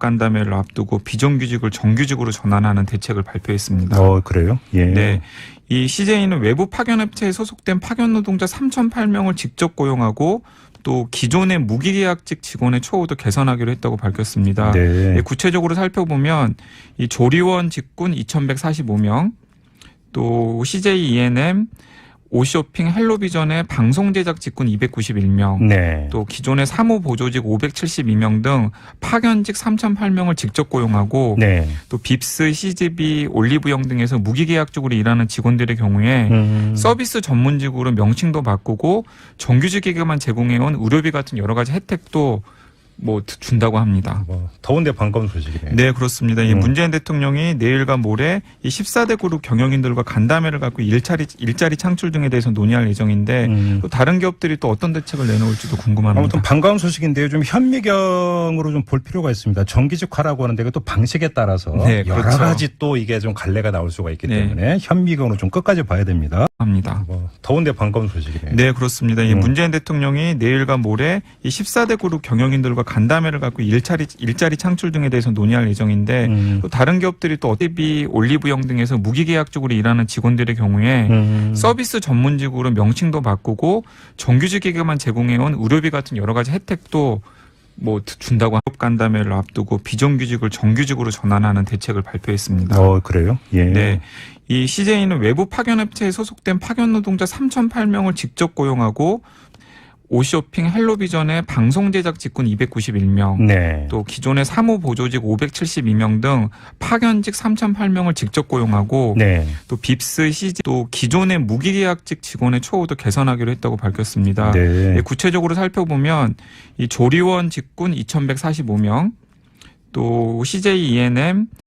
간담회를 앞두고 비정규직을 정규직으로 전환하는 대책을 발표했습니다. 어, 그래요? 예. 네. 이 CJ는 외부 파견 업체에 소속된 파견 노동자 3,008명을 직접 고용하고 또 기존의 무기계약직 직원의 처우도 개선하기로 했다고 밝혔습니다. 네. 예, 구체적으로 살펴보면 이 조리원 직군 2,145명, 또 CJ E&M, 오쇼핑 헬로비전의 방송 제작 직군 291명, 네. 또 기존의 사무 보조직 572명 등 파견직 3,008명을 직접 고용하고 네. 또 빕스, CGV, 올리브영 등에서 무기계약적으로 일하는 직원들의 경우에 음. 서비스 전문직으로 명칭도 바꾸고 정규직에게만 제공해온 의료비 같은 여러 가지 혜택도 뭐 준다고 합니다. 뭐, 더운데 반가운 소식이네요. 네, 그렇습니다. 이 음. 문재인 대통령이 내일과 모레 이 14대 그룹 경영인들과 간담회를 갖고 일자리 일자리 창출 등에 대해서 논의할 예정인데 음. 또 다른 기업들이 또 어떤 대책을 내놓을지도 궁금합니다. 아무튼 반가운 소식인데요. 좀 현미경으로 좀 볼 필요가 있습니다. 정기직화라고 하는데 이게 또 방식에 따라서 네, 여러 그렇죠. 가지 또 이게 좀 갈래가 나올 수가 있기 네. 때문에 현미경으로 좀 끝까지 봐야 됩니다. 합니다. 뭐, 더운데 반가운 소식이네요. 네, 그렇습니다. 이 음. 문재인 대통령이 내일과 모레 이 14대 그룹 경영인들과 간담회를 갖고 일자리 일자리 창출 등에 대해서 논의할 예정인데 음. 또 다른 기업들이 또 어차피 올리브영 등에서 무기계약적으로 일하는 직원들의 경우에 음. 서비스 전문직으로 명칭도 바꾸고 정규직에게만 제공해온 의료비 같은 여러 가지 혜택도 뭐 준다고 합 간담회를 앞두고 비정규직을 정규직으로 전환하는 대책을 발표했습니다. 어, 그래요? 예. 네. 이 CJ는 외부 파견 업체에 소속된 파견 노동자 3,008명을 직접 고용하고 오쇼핑 헬로비전의 방송 제작 직군 291명, 네. 또 기존의 사무 보조직 572명 등 파견직 3,008명을 직접 고용하고 네. 또 빕스, CG 또 기존의 무기계약직 직원의 처우도 개선하기로 했다고 밝혔습니다. 네. 예, 구체적으로 살펴보면 이 조리원 직군 2,145명, 또 CJ E&M